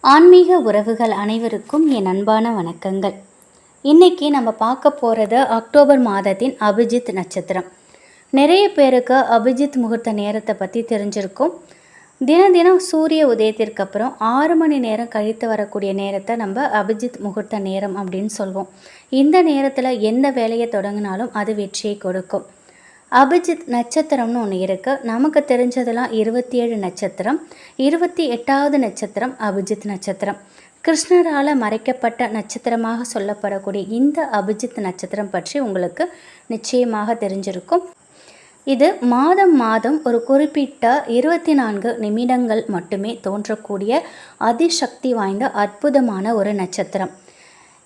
ஆன்மீக உறவுகள் அனைவருக்கும் என் அன்பான வணக்கங்கள். இன்றைக்கி நம்ம பார்க்க போகிறது அக்டோபர் மாதத்தின் அபிஜித் நட்சத்திரம். நிறைய பேருக்கு அபிஜித் முகூர்த்த நேரத்தை பற்றி தெரிஞ்சிருக்கும். தினம் தினம் சூரிய உதயத்திற்கு அப்புறம் ஆறு மணி நேரம் கழித்து வரக்கூடிய நேரத்தை நம்ம அபிஜித் முகூர்த்த நேரம் அப்படின்னு சொல்வோம். இந்த நேரத்தில் எந்த வேலையை தொடங்கினாலும் அது வெற்றியை கொடுக்கும். அபிஜித் நட்சத்திரம்னு ஒன்று இருக்குது நமக்கு தெரிஞ்சதெல்லாம் இருபத்தி ஏழு நட்சத்திரம் இருபத்தி எட்டாவது நட்சத்திரம் அபிஜித் நட்சத்திரம். கிருஷ்ணரால் மறைக்கப்பட்ட நட்சத்திரமாக சொல்லப்படக்கூடிய இந்த அபிஜித் நட்சத்திரம் பற்றி உங்களுக்கு நிச்சயமாக தெரிஞ்சிருக்கும். இது மாதம் மாதம் ஒரு குறிப்பிட்ட இருபத்தி நான்கு நிமிடங்கள் மட்டுமே தோன்றக்கூடிய அதிசக்தி வாய்ந்த அற்புதமான ஒரு நட்சத்திரம்.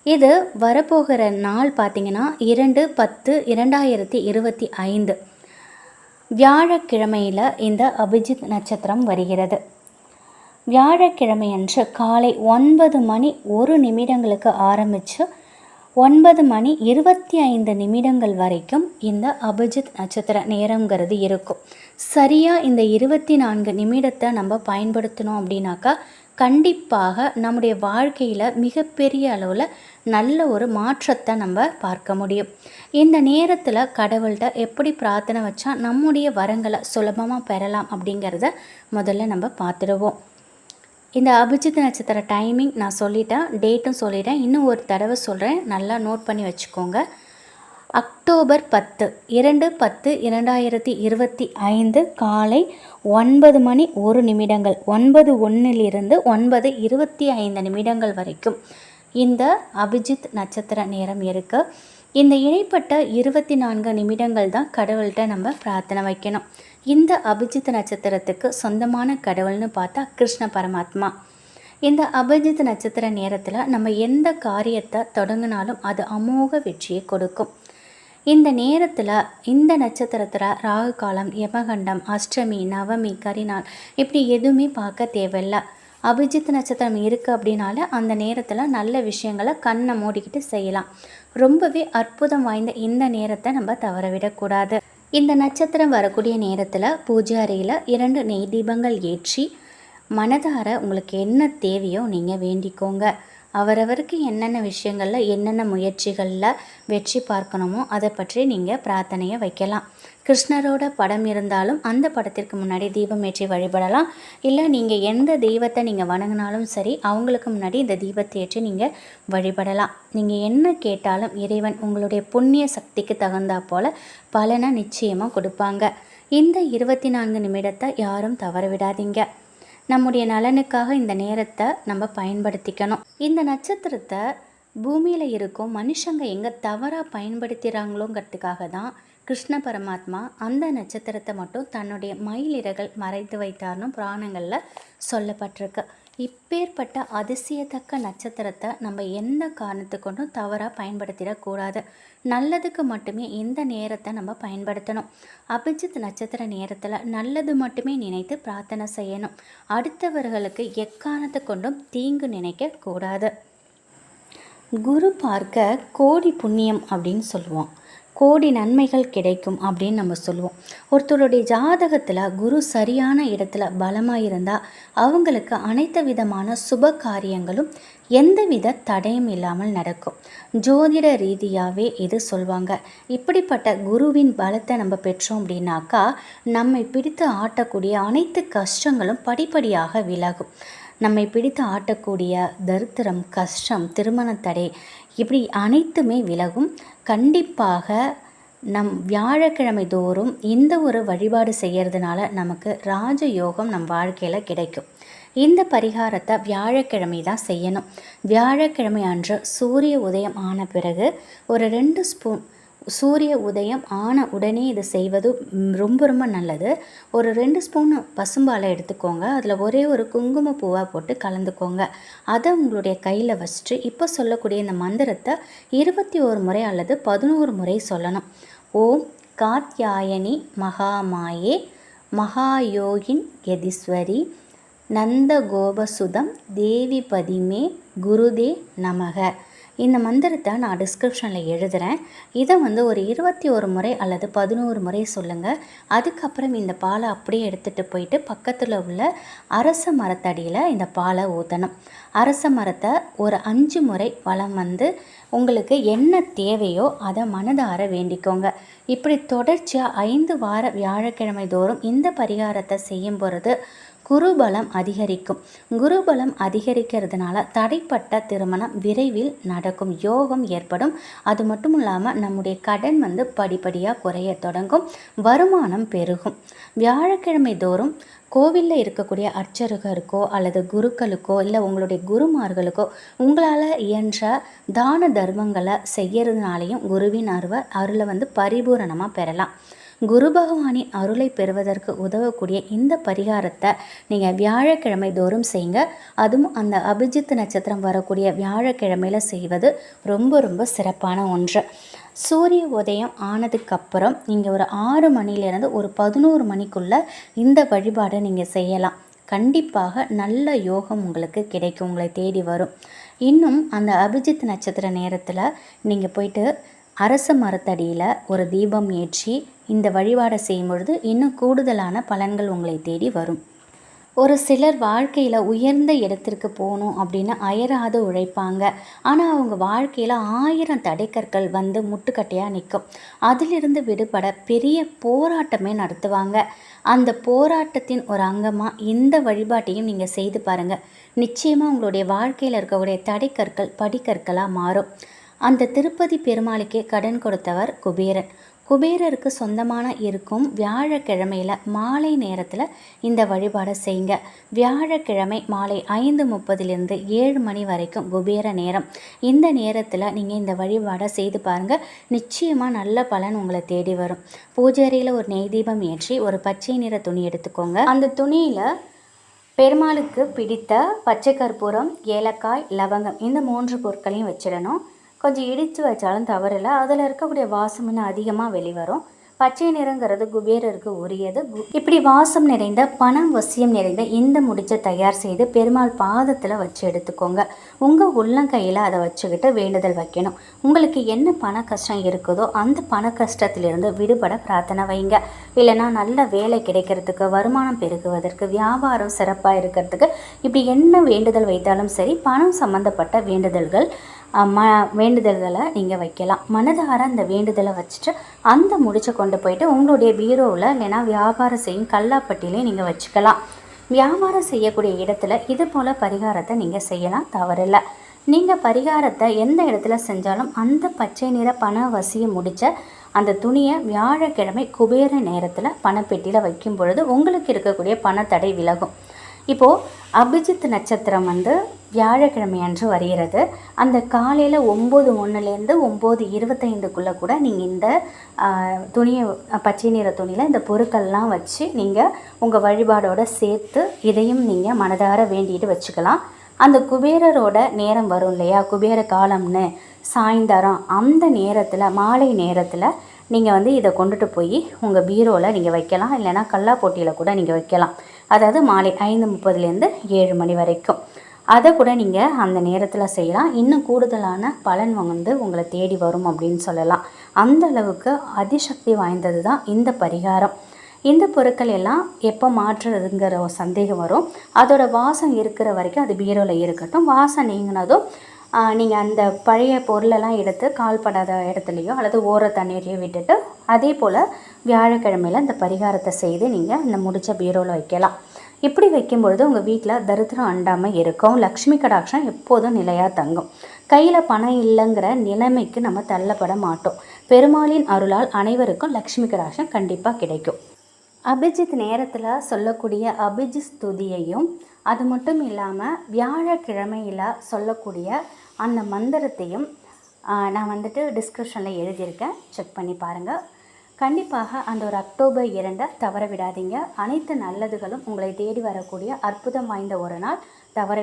இது வரப்போகிற நாள் பார்த்திங்கன்னா இரண்டு பத்து இரண்டாயிரத்தி இருபத்தி ஐந்து. வியாழக்கிழமையில் இந்த அபிஜித் நட்சத்திரம் வருகிறது. வியாழக்கிழமையன்று காலை ஒன்பது மணி ஒரு நிமிடங்களுக்கு ஆரம்பித்து ஒன்பது மணி இருபத்தி ஐந்து நிமிடங்கள் வரைக்கும் இந்த அபிஜித் நட்சத்திர நேரங்கிறது இருக்கும். சரியாக இந்த இருபத்தி நான்கு நிமிடத்தை நம்ம பயன்படுத்தணும் அப்படின்னாக்கா கண்டிப்பாக நம்முடைய வாழ்க்கையில் மிகப்பெரிய அளவில் நல்ல ஒரு மாற்றத்தை நம்ம பார்க்க முடியும். இந்த நேரத்தில் கடவுள்கிட்ட எப்படி பிரார்த்தனை வச்சா நம்முடைய வரங்களை சுலபமாக பெறலாம் அப்படிங்கிறத முதல்ல நம்ம பார்த்துடுவோம். இந்த அபிஜித் நட்சத்திர டைமிங் நான் சொல்லிட்டேன் டேட்டும் சொல்லிட்டேன். இன்னும் ஒரு தடவை சொல்கிறேன் நல்லா நோட் பண்ணி வச்சுக்கோங்க. அக்டோபர் பத்து இரண்டு பத்து இரண்டாயிரத்தி இருபத்தி ஐந்து காலை ஒன்பது மணி ஒரு நிமிடங்கள் ஒன்பது ஒன்றிலிருந்து ஒன்பது இருபத்தி ஐந்து நிமிடங்கள் வரைக்கும். இந்த அபிஜித் நட்சத்திர நேரம் இருக்குது இந்த இடைப்பட்ட இருபத்தி நான்கு நிமிடங்கள் தான் கடவுள்கிட்ட நம்ம பிரார்த்தனை வைக்கணும். இந்த அபிஜித் நட்சத்திரத்துக்கு சொந்தமான கடவுள்னு பார்த்தா கிருஷ்ண பரமாத்மா. இந்த அபிஜித் நட்சத்திர நேரத்தில் நம்ம எந்த காரியத்தை தொடங்கினாலும் அது அமோக வெற்றியை கொடுக்கும். இந்த நேரத்தில் இந்த நட்சத்திரத்தில் ராகு காலம் யமகண்டம் அஷ்டமி நவமி கரிநாள் இப்படி எதுவுமே பார்க்க தேவையில்ல. அபிஜித் நட்சத்திரம் இருக்குது அப்படின்னால அந்த நேரத்தில் நல்ல விஷயங்களை கண்ணை மூடிக்கிட்டு செய்யலாம். ரொம்பவே அற்புதம் வாய்ந்த இந்த நேரத்தை நம்ம தவறவிடக்கூடாது. இந்த நட்சத்திரம் வரக்கூடிய நேரத்தில் பூஜை அறையில் இரண்டு நெய் தீபங்கள் ஏற்றி மனதார உங்களுக்கு என்ன தேவையோ நீங்கள் வேண்டிக்கோங்க. அவரவருக்கு என்னென்ன விஷயங்களில் என்னென்ன முயற்சிகளில் வெற்றி பார்க்கணுமோ அதை பற்றி நீங்கள் பிரார்த்தனையை வைக்கலாம். கிருஷ்ணரோட படம் இருந்தாலும் அந்த படத்திற்கு முன்னாடி தீபம் ஏற்றி வழிபடலாம். இல்லை நீங்கள் எந்த தெய்வத்தை நீங்கள் வணங்கினாலும் சரி அவங்களுக்கு முன்னாடி இந்த தீபத்தை ஏற்றி நீங்கள் வழிபடலாம். நீங்கள் என்ன கேட்டாலும் இறைவன் உங்களுடைய புண்ணிய சக்திக்கு தகுந்தா போல் பலனை நிச்சயமாக கொடுப்பாங்க. இந்த இருபத்தி நான்கு நிமிடத்தை யாரும் தவற விடாதீங்க நம்முடைய நலனுக்காக இந்த நேரத்தை நம்ம பயன்படுத்திக்கணும். இந்த நட்சத்திரத்தை பூமியில் இருக்கும் மனுஷங்க எங்கே தவறாக பயன்படுத்துகிறாங்களோங்கிறதுக்காக தான் கிருஷ்ண பரமாத்மா அந்த நட்சத்திரத்தை மட்டும் தன்னுடைய மயிலிறகள் மறைத்து வைத்தார்னு புராணங்களில் சொல்லப்பட்டிருக்கு. இப்பேற்பட்ட அதிசயத்தக்க நட்சத்திரத்தை நம்ம எந்த காரணத்து கொண்டும் தவறாக பயன்படுத்திடக்கூடாது. நல்லதுக்கு மட்டுமே இந்த நேரத்தை நம்ம பயன்படுத்தணும். அபிஜித் நட்சத்திர நேரத்தில் நல்லது மட்டுமே நினைத்து பிரார்த்தனை செய்யணும். அடுத்தவர்களுக்கு எக்காரணத்தை கொண்டும் தீங்கு நினைக்க கூடாது குரு பார்க்க கோடி புண்ணியம் அப்படின்னு சொல்லுவோம் கோடி நன்மைகள் கிடைக்கும் அப்படின்னு நம்ம சொல்லுவோம். ஒருத்தருடைய ஜாதகத்தில் குரு சரியான இடத்துல பலமாக இருந்தால் அவங்களுக்கு அனைத்து விதமான சுப காரியங்களும் எந்தவித தடையும் இல்லாமல் நடக்கும். ஜோதிட ரீதியாகவே இது சொல்வாங்க. இப்படிப்பட்ட குருவின் பலத்தை நம்ம பெற்றோம் அப்படின்னாக்கா நம்மை பிடித்து ஆட்டக்கூடிய அனைத்து கஷ்டங்களும் படிப்படியாக விலகும். நம்மை பிடித்து ஆட்டக்கூடிய தரித்திரம் கஷ்டம் திருமணத்தடை இப்படி அனைத்துமே விலகும். கண்டிப்பாக நம் வியாழக்கிழமை தோறும் இந்த ஒரு வழிபாடு செய்கிறதுனால நமக்கு ராஜயோகம் நம் வாழ்க்கையில் கிடைக்கும். இந்த பரிகாரத்தை வியாழக்கிழமை தான் செய்யணும். வியாழக்கிழமை அன்று சூரிய உதயம் ஆன பிறகு ஒரு ரெண்டு ஸ்பூன் சூரிய உதயம் ஆன உடனே இது செய்வது ரொம்ப ரொம்ப நல்லது. ஒரு ரெண்டு ஸ்பூன் பசும்பாலை எடுத்துக்கோங்க. அதில் ஒரே ஒரு குங்கும பூவாக போட்டு கலந்துக்கோங்க. அதை உங்களுடைய கையில் வச்சுட்டு இப்போ சொல்லக்கூடிய இந்த மந்திரத்தை இருபத்தி ஒரு முறை அல்லது பதினோரு முறை சொல்லணும். ஓம் காத்யாயனி மகாமாயே மகாயோகின் யதீஸ்வரி நந்த கோபசுதம் தேவி பதிமே குருதே நமக. இந்த மந்திரத்தை நான் டிஸ்கிரிப்ஷனில் எழுதுகிறேன் இதை வந்து ஒரு இருபத்தி ஒரு முறை அல்லது பதினோரு முறை சொல்லுங்கள் அதுக்கப்புறம் இந்த பாலை அப்படியே எடுத்துகிட்டு போயிட்டு பக்கத்தில் உள்ள அரச மரத்தடியில் இந்த பாலை ஊற்றணும் அரச மரத்தை ஒரு அஞ்சு முறை வளம் வந்து உங்களுக்கு என்ன தேவையோ அதை மனதார வேண்டிக்கோங்க. இப்படி தொடர்ச்சியாக ஐந்து வார வியாழக்கிழமை தோறும் இந்த பரிகாரத்தை செய்யும் பொழுது குருபலம் அதிகரிக்கும். குருபலம் அதிகரிக்கிறதுனால தடைப்பட்ட திருமணம் விரைவில் நடக்கும். யோகம் ஏற்படும். அது மட்டும் இல்லாமல் நம்முடைய கடன் வந்து படிப்படியாக குறைய தொடங்கும். வருமானம் பெருகும். வியாழக்கிழமை தோறும் கோவிலில் இருக்கக்கூடிய அர்ச்சகருக்கோ அல்லது குருக்களுக்கோ இல்லை உங்களுடைய குருமார்களுக்கோ உங்களால் இயன்ற தான தர்மங்களை செய்யறதுனாலையும் குருவின் அருவ அருளை வந்து பரிபூரணமாக பெறலாம். குரு பகவானின் அருளை பெறுவதற்கு உதவக்கூடிய இந்த பரிகாரத்தை நீங்கள் வியாழக்கிழமை தோறும் செய்யுங்க. அதுவும் அந்த அபிஜித் நட்சத்திரம் வரக்கூடிய வியாழக்கிழமையில் செய்வது ரொம்ப ரொம்ப சிறப்பான ஒன்று. சூரிய உதயம் ஆனதுக்கப்புறம் நீங்கள் ஒரு ஆறு மணிலேருந்து ஒரு பதினோரு மணிக்குள்ளே இந்த வழிபாடை நீங்கள் செய்யலாம். கண்டிப்பாக நல்ல யோகம் உங்களுக்கு கிடைக்கும் உங்களை தேடி வரும். இன்னும் அந்த அபிஜித் நட்சத்திர நேரத்தில் நீங்கள் போயிட்டு அரச மரத்தடியில் ஒரு தீபம் ஏற்றி இந்த வழிபாடை செய்யும் பொழுது இன்னும் கூடுதலான பலன்கள் உங்களை தேடி வரும். ஒரு சிலர் வாழ்க்கையில் உயர்ந்த இடத்திற்கு போகணும் அப்படின்னு அயராது உழைப்பாங்க. ஆனால் அவங்க வாழ்க்கையில் ஆயிரம் தடைக்கற்கள் வந்து முட்டுக்கட்டையாக நிற்கும் அதிலிருந்து விடுபட பெரிய போராட்டமே நடத்துவாங்க. அந்த போராட்டத்தின் ஒரு அங்கமாக இந்த வழிபாட்டையும் நீங்கள் செய்து பாருங்கள் நிச்சயமாக உங்களுடைய வாழ்க்கையில் இருக்கக்கூடிய தடைக்கற்கள் படிக்கற்களாக மாறும். அந்த திருப்பதி பெருமாளுக்கே கடன் கொடுத்தவர் குபேரன். குபேரருக்கு சொந்தமான இருக்கும் வியாழக்கிழமையில் மாலை நேரத்தில் இந்த வழிபாடை செய்யுங்க வியாழக்கிழமை மாலை ஐந்து முப்பதுலேருந்து ஏழு மணி வரைக்கும் குபேர நேரம். இந்த நேரத்தில் நீங்கள் இந்த வழிபாடை செய்து பாருங்கள் நிச்சயமாக நல்ல பலன் உங்களை தேடி வரும். பூஜாரியில் ஒரு நெய் தீபம் ஏற்றி ஒரு பச்சை நிற துணி எடுத்துக்கோங்க. அந்த துணியில் பெருமாளுக்கு பிடித்த பச்சை கற்பூரம் ஏலக்காய் லவங்கம் இந்த மூன்று பொருட்களையும் வச்சிடணும். கொஞ்சம் இடித்து வச்சாலும் தவறில்லை. அதில் இருக்கக்கூடிய வாசம் இன்னும் அதிகமாக வெளிவரும். பச்சை நிறங்கிறது குபேரருக்கு உரியது. இப்படி வாசம் நிறைந்த பணம் வசியம் நிறைந்த இந்த முடிச்சை தயார் செய்து பெருமாள் பாதத்தில் வச்சு எடுத்துக்கோங்க. உங்கள் உள்ளங்கையில் அதை வச்சுக்கிட்டு வேண்டுதல் வைக்கணும். உங்களுக்கு என்ன பண கஷ்டம் இருக்குதோ அந்த பண கஷ்டத்திலிருந்து விடுபட பிரார்த்தனை வைங்க. இல்லைனா நல்ல வேலை கிடைக்கிறதுக்கு வருமானம் பெருகுவதற்கு வியாபாரம் சிறப்பாக இருக்கிறதுக்கு இப்படி என்ன வேண்டுதல் வைத்தாலும் சரி பணம் சம்மந்தப்பட்ட வேண்டுதல்கள் ம வேண்டுதல்களை நீங்கள் வைக்கலாம். மனதார அந்த வேண்டுதலை வச்சுட்டு அந்த முடிச்சை கொண்டு போயிட்டு உங்களுடைய பீரோவில் இல்லைனா வியாபாரம் செய்யும் கல்லாப்பட்டியிலே நீங்கள் வச்சுக்கலாம். வியாபாரம் செய்யக்கூடிய இடத்துல இது போல் பரிகாரத்தை நீங்கள் செய்யலாம் தவறில்லை. நீங்கள் பரிகாரத்தை எந்த இடத்துல செஞ்சாலும் அந்த பச்சை நிற பண வசியை முடித்த அந்த துணியை வியாழக்கிழமை குபேர நேரத்தில் பணப்பெட்டியில் வைக்கும் பொழுது உங்களுக்கு இருக்கக்கூடிய பணத்தடை விலகும். இப்போது அபிஜித் நட்சத்திரம் வந்து வியாழக்கிழமை அன்று வருகிறது. அந்த காலையில் ஒம்பது ஒன்றுலேருந்து ஒம்பது இருபத்தைந்துக்குள்ளே கூட நீங்கள் இந்த துணியை பச்சை நிற துணியில் இந்த பொருட்கள்லாம் வச்சு நீங்கள் உங்கள் வழிபாடோடு சேர்த்து இதையும் நீங்கள் மனதார வேண்டிட்டு வச்சுக்கலாம். அந்த குபேரரோட நேரம் வரும் இல்லையா? குபேர காலம்னு சாயந்தரம் அந்த நேரத்தில் மாலை நேரத்தில் நீங்கள் வந்து இதை கொண்டுட்டு போய் உங்கள் பீரோவில் நீங்கள் வைக்கலாம். இல்லைனா கல்லா போட்டியில் கூட நீங்கள் வைக்கலாம். அதாவது மாலை ஐந்து முப்பதுலேருந்து ஏழு மணி வரைக்கும். அதை கூட நீங்கள் அந்த நேரத்தில் செய்யலாம். இன்னும் கூடுதலான பலன் வந்து உங்களை தேடி வரும் அப்படின்னு சொல்லலாம். அந்த அளவுக்கு அதிசக்தி வாய்ந்தது தான் இந்த பரிகாரம். இந்த பொருட்கள் எல்லாம் எப்போ மாற்றுறதுங்கிற ஒரு சந்தேகம் வரும். அதோட வாசம் இருக்கிற வரைக்கும் அது பீரோவில் இருக்கட்டும். வாசம் நீங்கினதும் நீங்கள் அந்த பழைய பொருளெல்லாம் எடுத்து கால்படாத இடத்துலையோ அல்லது ஓர தண்ணீரையோ விட்டுட்டு அதே போல் வியாழக்கிழமையில் அந்த பரிகாரத்தை செய்து நீங்கள் அந்த முடித்த பீரோவில் வைக்கலாம். இப்படி வைக்கும்பொழுது உங்கள் வீட்டில் தரித்திரம் அண்டாமல் இருக்கும். லக்ஷ்மி கடாட்சம் எப்போதும் நிலையாக தங்கும். கையில் பணம் இல்லைங்கிற நிலைமைக்கு நம்ம தள்ளப்பட மாட்டோம். பெருமாளின் அருளால் அனைவருக்கும் லக்ஷ்மி கடாட்சம் கண்டிப்பாக கிடைக்கும். அபிஜித் நேரத்தில் சொல்லக்கூடிய அபிஜித் ஸ்துதியையும் அது மட்டும் இல்லாமல் வியாழக்கிழமையில் சொல்லக்கூடிய அந்த மந்திரத்தையும் நான் வந்துட்டு டிஸ்கிரிப்ஷனில் எழுதியிருக்கேன். செக் பண்ணி பாருங்கள் கண்டிப்பாக அந்த ஒரு அக்டோபர் இரண்டை தவற விடாதீங்க. அனைத்து நல்லதுகளும் உங்களை தேடி வரக்கூடிய அற்புதம் வாய்ந்த ஒரு நாள் தவற